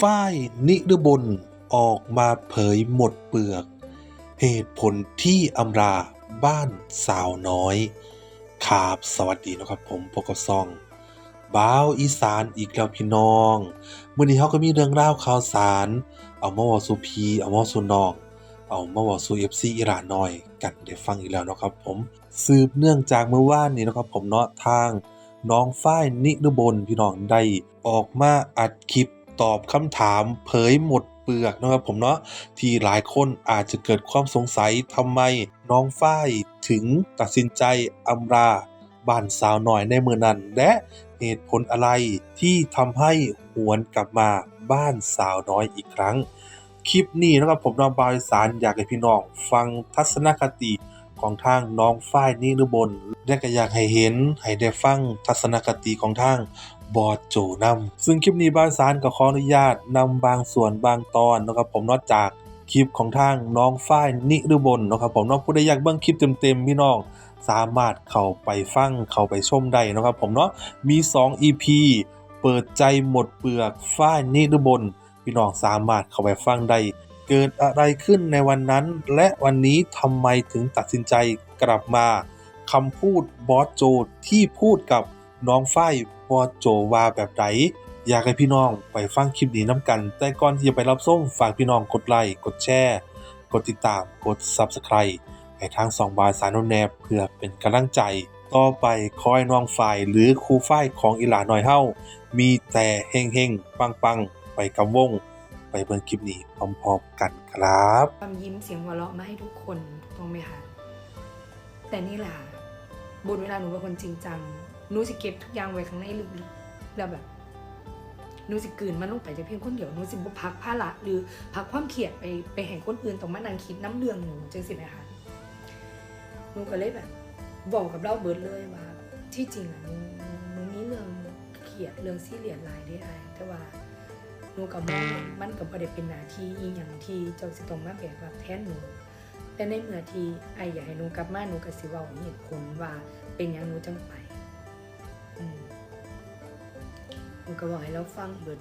ฝ้ายนิรบลออกมาเผยหมดเปลือก เหตุผลที่อำราบ้านสาวน้อยครับสวัสดีนะครับผมพกซองบ้าวอีสานอีกแล้วพี่น้องมื้อนี้เขาก็มีเรื่องราวข่าวสาร เอามาว้าสู่พี่เอามาว้าสู่น้องเอามาว้าสู่ FC อีหลาน้อย กันได้ฟังอีกแล้วนะครับผมสืบเนื่องจากเมื่อวานนี้นะครับผมเนาะทางน้องฝ้ายนิรบลพี่น้องได้ออกมาอัดคลิป ตอบคำถามเผยหมดเปลือกนะครับผมเนาะที่หลายคนอาจจะเกิดความสงสัยทำไมน้องฝ้ายถึงตัดสินใจอำลาบ้านสาวหน่อยในเมื่อนั้น และเหตุผลอะไรที่ทำให้หวนกลับมาบ้านสาวน้อยอีกครั้ง คลิปนี้นะครับผมน้องบายสารอยากให้พี่น้องฟังทัศนคติของทางน้องฝ้ายนิรบลและก็อยากให้เห็นให้ได้ฟังทัศนคติของทาง บอดโจนำซึ่งคลิปนี้บ้าวอีสารก็ขออนุญาตนำบางส่วนบางตอนนะครับผมนอกจากคลิปของทางน้องฝ้ายนิรุบลนะครับผมน้องผู้ใดอยากเบิ่งคลิปเต็มๆพี่น้องสามารถเข้าไปฟังเข้าไปชมได้นะครับผมเนาะมี 2 EP เปิดใจหมดเปลือกฝ้ายนิรุบลพี่น้องสามารถเข้าไปฟังได้เกิดอะไรขึ้นในวันนั้น และวันนี้ทำไมถึงตัดสินใจกลับมาคำพูดบอสโจที่พูดกับน้องฝ้าย บอโจว่าแบบไหนอยากให้พี่น้องไปฟังคลิปนี้น้ำกัน แต่ก่อนที่จะไปรับส้มฝากพี่น้องกดไลค์กดแชร์กดติดตามกด Subscribe ให้ทางสองบายสารนแนบเพื่อเป็นกำลังใจ ต่อไปคอยน้องฝ่ายหรือครูฝ่ายของอีหลาหน่อยเฮ้า มีแต่เฮงเฮงปังปังๆไปกำวง ไปเบิ่งคลิปนี้พร้อมๆกันครับความยิ้มเสียงหัวเราะมาให้ทุกคนถูกต้องไหมคะแต่นี่แหละบุญเวลาหนูเป็นคนจริงจัง หนูสิเก็บทุกอย่างไว้ข้างในลึกๆแล้วแบบหนูสิกลืนมันลงไปจากเพียงคนเดียวหนูสิบ่พักผ้าละหรือพักความเครียดไปไปแห่งคนอื่นต้องมานั่งคิดน้ำเรื่องหนูจังสิไหมคะหนูก็เลยแบบบอกกับเราเบิร์ดเลยว่า ที่จริงอะหนูหนูมีเรื่องเครียดเรื่องซีเรียสหลายได้ไอ้แต่ว่าหนูกับมองว่ามันก็บ่ได้เป็นหน้าที่อีหยังที่เจ้าสิต้องมาแบกรับแทนหนูแต่ในเมื่อที่ไอ้อยากให้หนูกลับมาหนูก็สิว้าเหตุผลว่าเป็นหยังหนูจังไป มหนูก็บอกให้เราฟังเบิด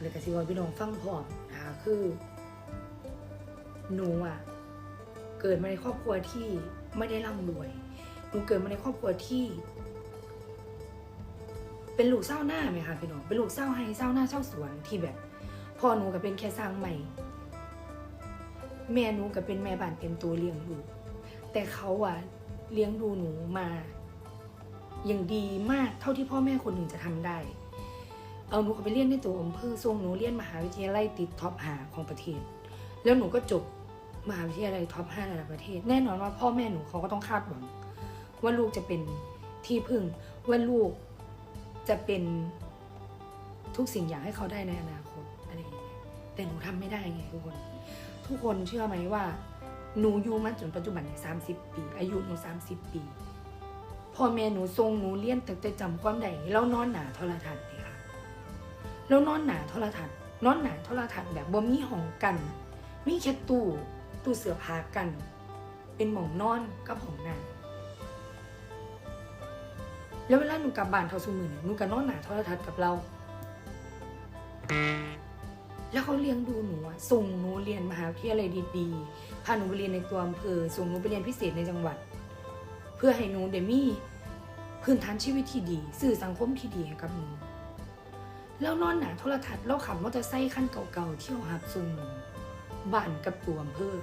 เลยก็สิว้าพี่น้องฟังพร้อมนะคะคือ หนูอะ เกิดมาในครอบครัวที่ไม่ได้ร่ำรวย หนูเกิดมาในครอบครัวที่ เป็นลูกเศร้าหน้าไหมคะพี่น้อง เป็นลูกเศร้าให้เศร้าหน้าเศร้าสวนที่แบบพ่อหนูก็เป็นแค่สร้างใหม่ แม่หนูก็เป็นแม่บ้านเต็มตัวเลี้ยงลูแต่เขาอะเลี้ยงดูหนูมา อย่างดีมากเท่าที่พ่อแม่คนหนึ่งจะทำได้ เอาหนูเข้าไปเรียนในตัวอำเภอส่งหนูเรียนมหาวิทยาลัยติดท็อปหาของประเทศ แล้วหนูก็จบมหาวิทยาลัยท็อปห้าระดับประเทศ แน่นอนว่าพ่อแม่หนูเขาก็ต้องคาดหวังว่าลูกจะเป็นที่พึ่งว่าลูกจะเป็นทุกสิ่งอย่างให้เขาได้ในอนาคตอะไรอย่างเงี้ยแต่หนูทำไม่ได้ไงทุกคน ทุกคนเชื่อไหมว่า หนูอยู่มาจนปัจจุบันสามสิบปี อายุหนูสามสิบปี พ่อแม่หนูทรงหนูเลี้ยนตั้งแต่จำความได้แล้วนอนหนาโทรทัศน์เลยค่ะแล้วนอนหนาโทรทัศน์นอนหนาโทรทัศน์แบบบ่มีห้องกัน มีแค่ตู้ตู้เสื้อผ้ากัน เป็นหมองนอนกับห้องน้ำแล้วเวลาหนูกลับบ้านเท่าสุมือเนี่ยหนูก็นอนหนาโทรทัศน์กับเรา แล้วเขาเลี้ยงดูหนูส่งหนูเรียนมหาวิทยาลัยดีๆพาหนูไปเรียนในตัวอำเภอส่งหนูไปเรียนพิเศษในจังหวัด เพื่อให้หนูได้มีพื้นฐานชีวิตที่ดีสื่อสังคมที่ดีให้กับหนูแล้วนอนหนาโทรทัศน์เราขับมอเตอร์ไซค์คันเก่าๆเที่ยวหับส่งหนูบ้านกับตัวอำเภอ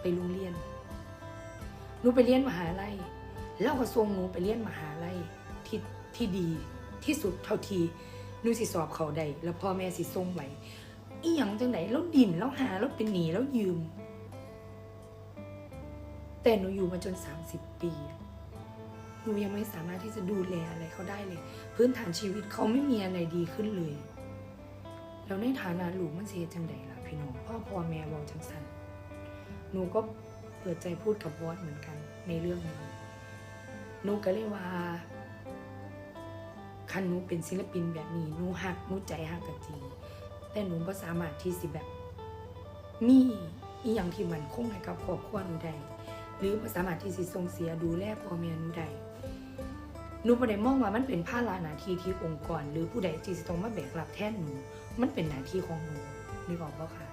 ไปโรงเรียนหนูไปเรียนมหาลัยแล้วก็ส่งหนูไปเรียนมหาลัยที่ที่ดีที่สุดเท่าทีหนูสิสอบเขาได้แล้วพ่อแม่สิส่งไว้อีหยังจังไหนแล้วดินแล้วหาแล้วเป็นหนีแล้วยืม แต่หนูอยู่มาจน 30 ปี หนูยังไม่สามารถที่จะดูแลอะไรเขาได้เลย พื้นฐานชีวิตเขาไม่มีอะไรดีขึ้นเลยแล้วในฐานะลูกมันเสียจังไดล่ะพี่น้องพ่อพ่อแม่บอกจังสันหนูก็เปิดใจพูดกับบอสเหมือนกันในเรื่องนี้หนูก็เลยว่าคันหนูเป็นศิลปินแบบนี้หนูหักหนูใจหักกันจริงแต่หนูก็สามารถที่สิแบบมีอีหยังที่มันคงให้กับครอบครัวหนูได้หรือสามารถที่สิส่งเสียดูแลพ่อแม่หนูได้ หนูบ่ได้มองว่ามันเป็นภาระหน้าที่ที่องค์กร หรือผู้ใดที่จะต้องมาแบกรับแทนหนู มันเป็นหน้าที่ของหนูนึกออกป่ะคะ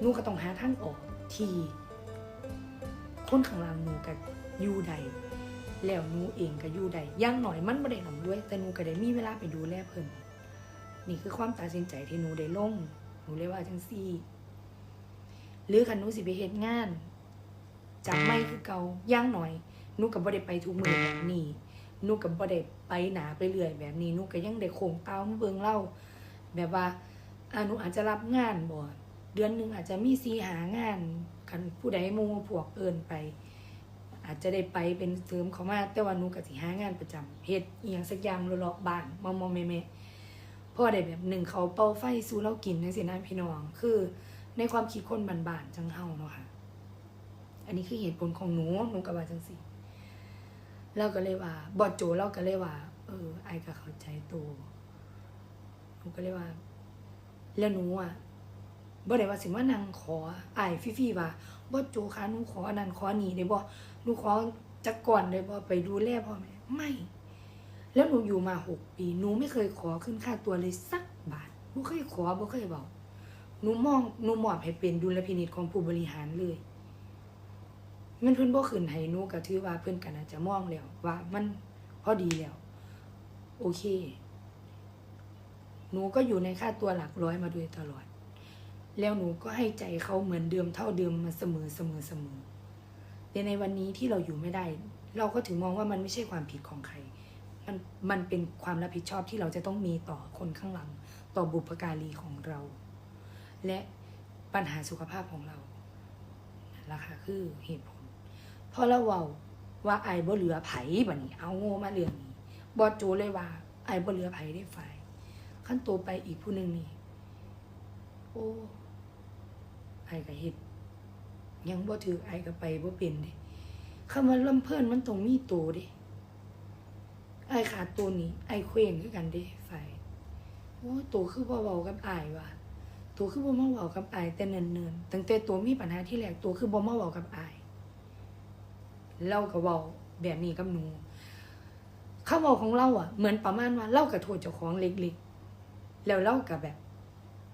หนูก็ต้องหาทางออกที่คนข้างล่างหนูก็อยู่ใดแล้วหนูเองก็อยู่ใดย่างหน่อยมันบ่ได้หนำด้วยแต่หนูก็ได้มีเวลาไปดูแลเพิ่นนี่คือความตัดสินใจที่หนูได้ลงหนูเลยว่าจังซี่ หรือคันหนูสิไปเฮ็ดงานจากไม่คือเกาย่างหน่อยหนูก็บ่ได้ไปทุกมือแบบนี้ นูก็บ่ได้ไปหนาไปเรื่อยแบบนี้หนูก็ยังได้โคงเต้ามเบิงเล่าแบบว่าอาหนูอาจจะรับงานบ่เดือนหนึงอาจจะมีสีหางานคันผู้ใดมู่พวกเอินไป อาจจะได้ไปเป็นเสริมเขามาแต่ว่าหนูก็สิหางานประจำเฮ็ดอีหยังสักอย่างเลาะบ้านมอมๆแม่ๆพอได้แบบหนึ่งเขาเป่าไฟสู่เรากินจังซี่นะพี่น้องคือในความคิดคนบานๆจังเฮาเนาะค่ะ อันนี้คือเหตุผลของหนูหนูก็ว่าจังซี่ เราก็เลยว่าบอดโจเราก็เลยว่า เออไอก็เข้าใจตัวหนูก็เลยว่า แล้วหนูอะบ่ได้ว่าสิมานั่งขอไอายฟรี่ๆว่าบอดโจคะหนูขออันนั้นขอนี้ได้บ่หนูขอจักก่อนได้บ่ไปดูแลพ่อแม่ไม่ แล้วหนูอยู่มาหกปีหนูไม่เคยขอขึ้นค่าตัวเลยสักบาทบ่เคยขอบ่เคยบอกหนูมองหนูมอบให้เป็นดุลพินิจของผู้บริหารเลย มันเพิ่นบ่ขึ้นให้หนูก็ถือว่าเพิ่นก็น่าจะมองแล้วว่ามันพอดีแล้ว โอเค หนูก็อยู่ในค่าตัวหลักร้อยมาโดยตลอด แล้วหนูก็ให้ใจเขาเหมือนเดิมเท่าเดิมมาเสมอเสมอเสมอแต่ในวันนี้ที่เราอยู่ไม่ได้ เราก็ถึงมองว่ามันไม่ใช่ความผิดของใคร มันมันเป็นความรับผิดชอบที่เราจะต้องมีต่อคนข้างหลัง ต่อบุพการีของเรา และปัญหาสุขภาพของเรานั่นแหละค่ะคือเหตุผล อเราเว้าว่าไอ้บ่เหลือไผบัดนี้ เอาโง่มาเรื่องนี้บอโจเลยว่า ไอ้บ่เหลือไผได้ฝ่ายขั้นโตไปอีกผู้หนึ่งนี่ โอ้ไอ้ก็เฮ็ดยังบ่ถือไอ้ก็ไปบ่เป็นเด้คำว่าลำเพิ่นมันต้องมีโตเด้ไอ้ขาดตัวนี้ ไอ้เคว้งคือกันเด้ฝ่ายโอ้โตคือบ่เว้ากับไอ้ว่ะตัวคือบ่มาเว้ากับไอายแต่เนินๆตั้งแต่ตัวมีปัญหาที่แรกตัวคือบ่มาเว้ากับไอาย เราก็เว้าแบบนี้กับหนูคำเว้าของเราอะเหมือนประมาณว่าเราก็โทษเจ้าของเล็กๆ แล้วเราก็แบบ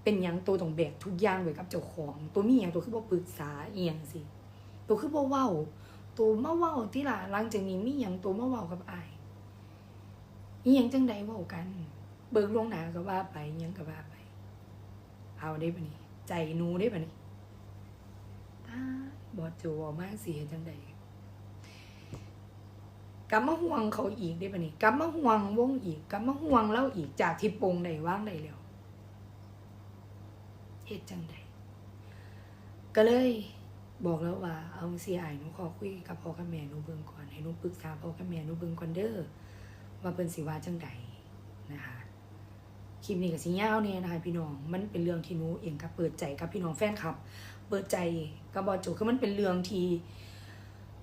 เป็นยังตัวต้องแบกทุกอย่างไว้กับเจ้าของ ตัวมีหยังตัวคือบ่ปรึกษาอียงสิตัวคือบ่เว้าตัวมาเว้าที่ล่ะหลังจากนี้มีหยังตัวมาเว้ากับอายอีหยังจังใดเว้ากัน เบิกลงหนาก็ว่าไปอิหยังก็ว่าไป เอาได้ปะนี่ใจนูได้ปะนี่อ้บอดจวมากสิเห็นจังใด กลับมาห่วงเขาอีกได้ปะนี่กลับมาห่วงวงอีกกลับมาห่วงเล่าอีกจากที่ปงใดว่างใดแล้วเฮ็ดจังใดก็เลยบอกแล้วว่าเอาเสียอายหนูขอคุยกับพ่อกับแม่หนูเบิ่งก่อนให้หนูปรึกษาพ่อกับแม่หนูเบิ่งก่อนเด้อว่าเพิ่นสิว่าจังใดนะคะคลิปนี้ก็สิยาวเนี่ยนะคะพี่น้องมันเป็นเรื่องที่หนูเองก็เปิดใจกับพี่น้องแฟนคลับ เปิดใจกับบอโจคือมันเป็นเรื่องที่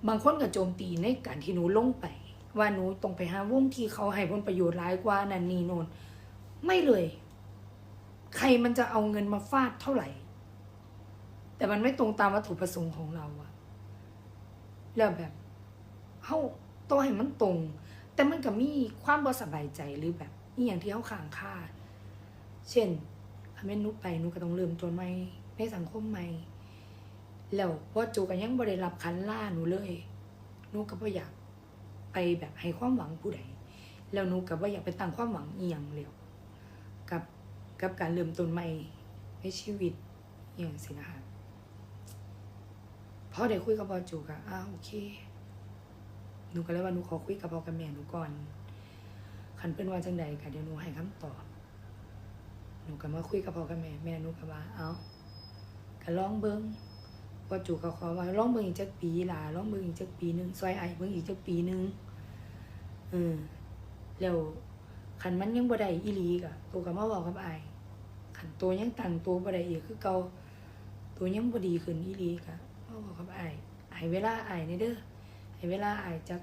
บางคนก็โจมตีในการที่หนูลงไป ว่าหนูตรงไปหาวงที่เขาให้ผลประโยชน์ร้ายกว่านันนี่โนนไม่เลย ใครมันจะเอาเงินมาฟาดเท่าไหร่ แต่มันไม่ตรงตามวัตถุประสงค์ของเราอะแล้วแบบเฮาต้องให้มันตรง แต่มันก็มีความบ่สบายใจหรือแบบอีอย่างที่เขาค้างคาเช่นถ้าแม่นหนุไปหนูก็ต้องเริ่มต้นใหม่ในสังคมใหม่ แล้วว่าโจก็ยังบ่ได้รับคันล่าหนูเลยหนูก็บ่อยากไปแบบให้ความหวังผู้ใดแล้วหนูก็บ่อยากไปตั้งความหวังอีหยังแล้วกับกับการเริ่มต้นใหม่ในชีวิตอย่างสินะคะพอได้คุยกับบอจูก็อ้าวโอเคหนูก็เลยว่าหนูขอคุยกับพ่อกับแม่หนูก่อนคันเป็นว่าจังใดก็เดี๋ยวหนูให้คำตอบหนูก็มาคุยกับพ่อกับแม่แม่หนูก็ว่า เอ้าก็ลองเบิ่ง พ่อจู่ก็ขอว่าลองเบิ่งอีกจักปีล่ะลองเบิ่งอีกจักปีหนึงซอยไอ้เบิ่งอีกจักปีหนึงเออแล้วคันมันยังบ่ได้อีหลีก็ตัวก็มาเว้ากับอ้ายคันตัวยังตั้งตัวบ่ได้อีกคือเก่าตัวยังบ่ดีขึ้นอีหลีก็มาเว้ากับอ้ายอ้เวลาไอ้นี่เด้อให้เวลาไอ้ายจัก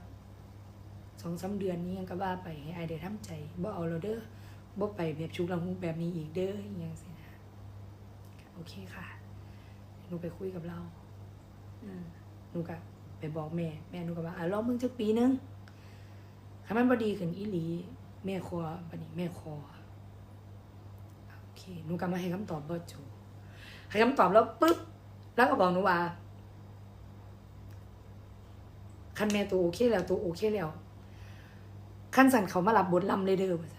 สองสามเดือนนี้ยังก็ว่าไปให้อายได้ทำใจบ่เอาเราเด้อบ่ไปแบบชุกละหุกแบบนี้อีกเด้ออหยังสินะโอเคค่ะหนูไปคุยกับเรา หนูก็ไปบอกแม่ แม่หนูก็ว่าอะรอมึงจักปีนึงคถ้ามันบ่ดีขึ้นอีหลี แม่คอบัดนี้แม่คอโอเคหนูก็มาให้คำตอบบ่จูให้คำตอบแล้วปึ๊บแล้วก็บอกหนูว่าคันแม่ตัวโอเคแล้วตัวโอเคแล้วคันสันเขามารับบทลำเลยเด้อว่า